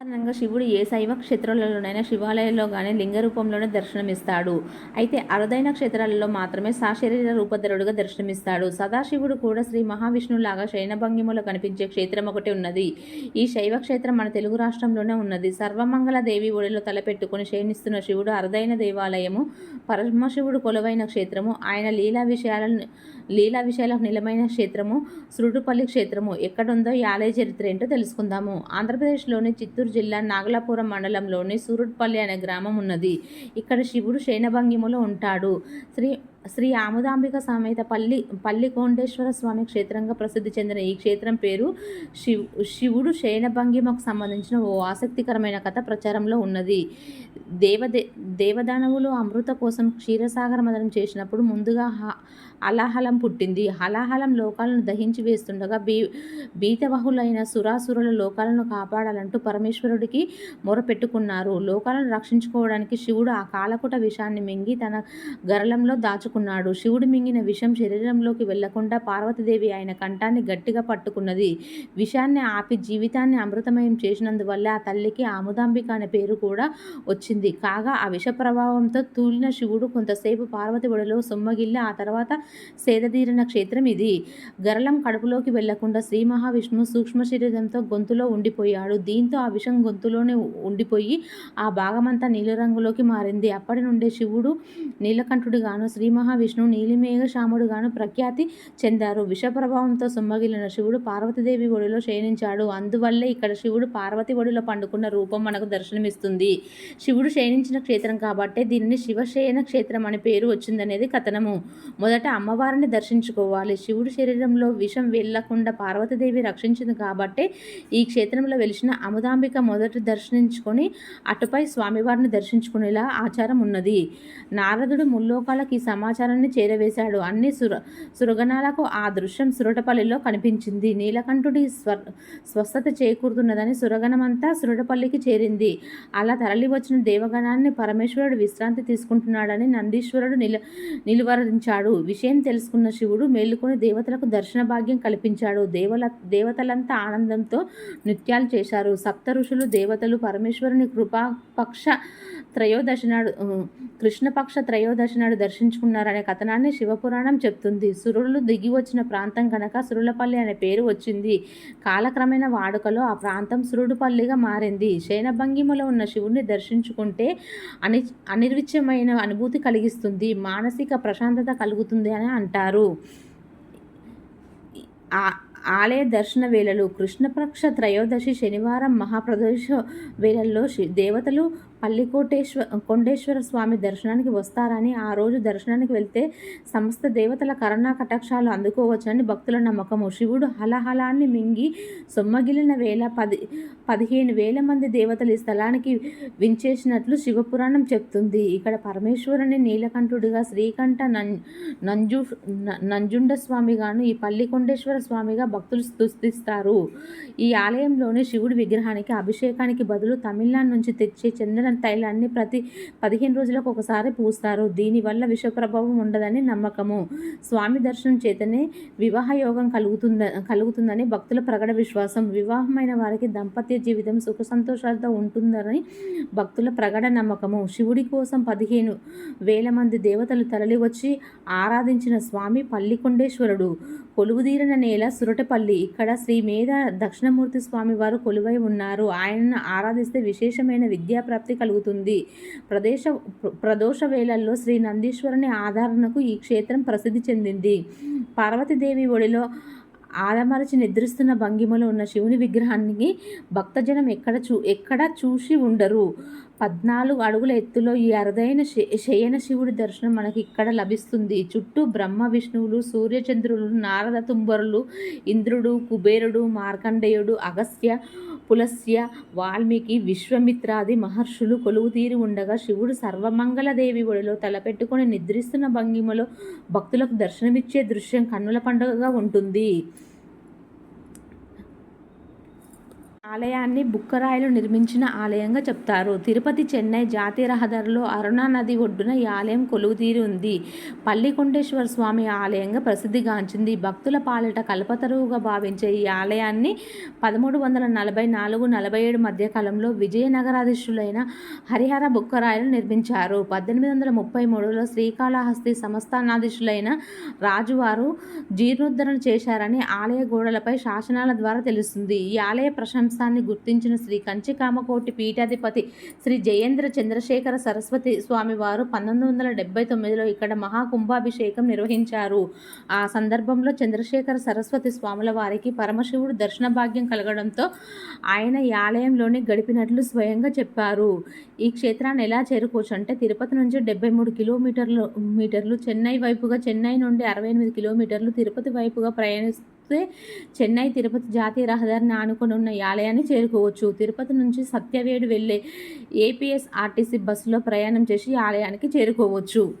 సాధారణంగా శివుడు ఏ శైవ క్షేత్రాలలోనైనా శివాలయంలో కానీ లింగ రూపంలోనే దర్శనమిస్తాడు. అయితే అరుదైన క్షేత్రాలలో మాత్రమే సాశరీర రూపధరుడుగా దర్శనమిస్తాడు. సదాశివుడు కూడా శ్రీ మహావిష్ణువులాగా శయనభంగిమలో కనిపించే క్షేత్రం ఒకటి ఉన్నది. ఈ శైవ క్షేత్రం మన తెలుగు రాష్ట్రంలోనే ఉన్నది. సర్వమంగళ దేవి ఒడిలో తలపెట్టుకుని శయనిస్తున్న శివుడు అరుదైన దేవాలయము పరమశివుడు కొలువైన క్షేత్రము ఆయన లీలా విషయాలను లీలా విషయాలకు నిలమైన క్షేత్రము సురుడుపల్లి క్షేత్రము. ఎక్కడుందో ఈ ఆలయ చరిత్ర ఏంటో తెలుసుకుందాము. ఆంధ్రప్రదేశ్లోని చిత్తూరు జిల్లా నాగలాపురం మండలంలోని సూరుడుపల్లి అనే గ్రామం ఉన్నది. ఇక్కడ శివుడు శయనభంగిమలో ఉంటాడు. శ్రీ శ్రీ ఆముదాంబిక సమేత పల్లి పల్లి కోండేశ్వర స్వామి క్షేత్రంగా ప్రసిద్ధి చెందిన ఈ క్షేత్రం పేరు శివ్ శివుడు శయనభంగిమకు సంబంధించిన ఓ ఆసక్తికరమైన కథ ప్రచారంలో ఉన్నది. దేవదే దేవదానవులు అమృత కోసం క్షీరసాగర మదనం చేసినప్పుడు ముందుగా హ- హలాహలం పుట్టింది. హలాహలం లోకాలను దహించి వేస్తుండగా బీ బీతవహులైన సురాసురుల లోకాలను కాపాడాలంటూ పరమేశ్వరుడికి మొరపెట్టుకున్నారు. లోకాలను రక్షించుకోవడానికి శివుడు ఆ కాలకుట విషాన్ని మింగి తన గరళంలో దాచుకున్నాడు శివుడు మింగిన విషం శరీరంలోకి వెళ్ళకుండా పార్వతీదేవి ఆయన కంఠాన్ని గట్టిగా పట్టుకున్నది. విషాన్ని ఆపి జీవితాన్ని అమృతమయం చేసినందువల్ల ఆ తల్లికి ఆముదాంబిక అనే పేరు కూడా వచ్చింది. కాగా ఆ విష ప్రభావంతో తూలిన శివుడు కొంతసేపు పార్వతి ఒడిలో సొమ్మగిల్లి ఆ తర్వాత సేదతీరిన క్షేత్రం ఇది. గరళం కడుపులోకి వెళ్ళకుండా శ్రీ మహావిష్ణు సూక్ష్మ శరీరంతో గొంతులో ఉండిపోయాడు. దీంతో ఆ విషం గొంతులోనే ఉండిపోయి ఆ భాగమంతా నీలరంగులోకి మారింది. అప్పటి నుండే శివుడు నీలకంఠుడిగాను. శ్రీ మహావిష్ణువు నీలిమేఘ శ్యాముడుగాను ప్రఖ్యాతి చెందారు. విష ప్రభావంతో సొమ్మగిలిన శివుడు పార్వతీదేవి ఒడిలో శయనించాడు. అందువల్లే ఇక్కడ శివుడు పార్వతి ఒడిలో పండుకున్న రూపం మనకు దర్శనమిస్తుంది. శివుడు శయనించిన క్షేత్రం కాబట్టే దీనిని శివశయన క్షేత్రం అనే పేరు వచ్చిందనేది కథనము. మొదట అమ్మవారిని దర్శించుకోవాలి. శివుడు శరీరంలో విషం వెళ్ళకుండా పార్వతీదేవి రక్షించింది కాబట్టే ఈ క్షేత్రంలో వెలిసిన అముదాంబిక మొదట దర్శించుకొని అటుపై స్వామివారిని దర్శించుకునేలా ఆచారం ఉన్నది. నారదుడు ముల్లోకాలకు ఈ సమాచారాన్ని చేరవేశాడు. అన్ని సుర సురగణాలకు ఆ దృశ్యం సురటపల్లిలో కనిపించింది. నీలకంఠుడి స్వ స్వస్థత చేకూరుతున్నదని సురగణమంతా సురటపల్లికి చేరింది. అలా తరలి వచ్చిన దేవగణాన్ని పరమేశ్వరుడు విశ్రాంతి తీసుకుంటున్నాడని నందీశ్వరుడు నిల నిలువరించాడు. విషయం తెలుసుకున్న శివుడు మేలుకొని దేవతలకు దర్శన భాగ్యం కల్పించాడు. దేవల దేవతలంతా ఆనందంతో నృత్యాలు చేశారు. సప్త ఋషులు దేవతలు పరమేశ్వరుని కృపాపక్ష త్రయోదశి నాడు కృష్ణపక్ష త్రయోదశి నాడు దర్శించుకున్నారనే కథనాన్ని శివపురాణం చెప్తుంది. సురులు దిగి వచ్చిన ప్రాంతం కనుక సురులపల్లి అనే పేరు వచ్చింది. కాలక్రమేణ వాడుకలో ఆ ప్రాంతం సురుడుపల్లిగా మారింది. శయనభంగిమలో ఉన్న శివుణ్ణి దర్శించుకుంటే అని అనిర్విచ్యమైన అనుభూతి కలిగిస్తుంది. మానసిక ప్రశాంతత కలుగుతుంది అని అంటారు. ఆలయ దర్శన వేళలు కృష్ణపక్ష త్రయోదశి శనివారం మహాప్రదోష వేళల్లో శి- దేవతలు పల్లికోటేశ్వర కొండేశ్వర స్వామి దర్శనానికి వస్తారని ఆ రోజు దర్శనానికి వెళ్తే సమస్త దేవతల కరుణా కటాక్షాలు అందుకోవచ్చని భక్తుల నమ్మకము. శివుడు హలహలాన్ని మింగి సొమ్మగిలిన వేళ పది పదిహేను వేల మంది దేవతలు ఈ స్థలానికి వించేసినట్లు శివపురాణం చెప్తుంది. ఇక్కడ పరమేశ్వరుని నీలకంఠుడిగా శ్రీకంఠ నం నంజు నంజుండ స్వామిగాను ఈ పల్లికొండేశ్వర స్వామిగా భక్తులు స్తుతిస్తారు. ఈ ఆలయంలోని శివుడి విగ్రహానికి అభిషేకానికి బదులు తమిళనాడు నుంచి తెచ్చే చందన తైలాన్ని ప్రతి పదిహేను రోజులకు ఒకసారి పూస్తారు. దీనివల్ల విష ప్రభావం ఉండదని నమ్మకము. స్వామి దర్శనం చేతనే వివాహ యోగం కలుగుతుంద కలుగుతుందని భక్తుల ప్రగడ విశ్వాసం. వివాహమైన వారికి దాంపత్య జీవితం సుఖ సంతోషాలతో ఉంటుందని భక్తుల ప్రగడ నమ్మకము. శివుడి కోసం పదిహేను వేల మంది దేవతలు తరలి వచ్చి ఆరాధించిన స్వామి పల్లికొండేశ్వరుడు. కొలువుదీరిన నేల సురటపల్లి. ఇక్కడ శ్రీ మేధ దక్షిణమూర్తి స్వామి వారు కొలువై ఉన్నారు. ఆయనను ఆరాధిస్తే విశేషమైన విద్యాప్రాప్తి కలుగుతుంది. ప్రదేశ ప్రదోష వేళల్లో శ్రీ నందీశ్వరుని ఆదరణకు ఈ క్షేత్రం ప్రసిద్ధి చెందింది. పార్వతీదేవి ఒడిలో ఆలమరచి నిద్రిస్తున్న భంగిమలో ఉన్న శివుని విగ్రహాన్ని భక్తజనం ఎక్కడ చూ ఎక్కడ చూసి ఉండరు. పద్నాలుగు అడుగుల ఎత్తులో ఈ అరుదైన శ- శయన శివుడి దర్శనం మనకి ఇక్కడ లభిస్తుంది. చుట్టూ బ్రహ్మ విష్ణువులు సూర్యచంద్రులు నారద తుంబరులు ఇంద్రుడు కుబేరుడు మార్కండేయుడు అగస్త్య పులస్య వాల్మీకి విశ్వమిత్రాది మహర్షులు కొలువు తీరి ఉండగా శివుడు సర్వమంగళదేవి ఒడిలో తలపెట్టుకొని నిద్రిస్తున్న భంగిమలో భక్తులకు దర్శనమిచ్చే దృశ్యం కన్నుల పండుగగా ఉంటుంది. ఆలయాన్ని బుక్కరాయలు నిర్మించిన ఆలయంగా చెప్తారు. తిరుపతి చెన్నై జాతీయ రహదారిలో అరుణా నది ఒడ్డున ఈ ఆలయం కొలువుతీరి ఉంది. పల్లికొండేశ్వర స్వామి ఆలయంగా ప్రసిద్ధిగాంచింది. భక్తుల పాలిట కల్పతరువుగా భావించే ఈ ఆలయాన్ని పదమూడు వందల నలభై నాలుగు నలభై ఏడు మధ్యకాలంలో విజయనగరాధీశులైన హరిహర బుక్కరాయలు నిర్మించారు. పద్దెనిమిది వందల ముప్పై మూడులో శ్రీకాళహస్తి సంస్థానాధీశులైన రాజువారు జీర్ణోద్ధరణ చేశారని ఆలయ గోడలపై శాసనాల ద్వారా తెలుస్తుంది. ఈ ఆలయ ప్రశంస అంశాన్ని గుర్తించిన శ్రీ కంచికామకోటి పీఠాధిపతి శ్రీ జయేంద్ర చంద్రశేఖర సరస్వతి స్వామి వారు పంతొమ్మిది వందల డెబ్బై తొమ్మిదిలో ఇక్కడ మహాకుంభాభిషేకం నిర్వహించారు. ఆ సందర్భంలో చంద్రశేఖర సరస్వతి స్వాముల వారికి పరమశివుడు దర్శన భాగ్యం కలగడంతో ఆయన ఈ ఆలయంలోనే గడిపినట్లు స్వయంగా చెప్పారు. ఈ క్షేత్రాన్ని ఎలా చేరుకోవచ్చు అంటే తిరుపతి నుంచి డెబ్బై మూడు కిలోమీటర్లు మీటర్లు చెన్నై వైపుగా చెన్నై నుండి అరవై ఎనిమిది కిలోమీటర్లు తిరుపతి వైపుగా ప్రయాణిస్తూ చెన్నై తిరుపతి జాతీయ రహదారిని ఆనుకొని ఉన్న ఈ ఆలయాన్ని చేరుకోవచ్చు. తిరుపతి నుంచి సత్యవేడు వెళ్ళే ఏపీఎస్ ఆర్టీసీ బస్సులో ప్రయాణం చేసి ఈ ఆలయానికి చేరుకోవచ్చు.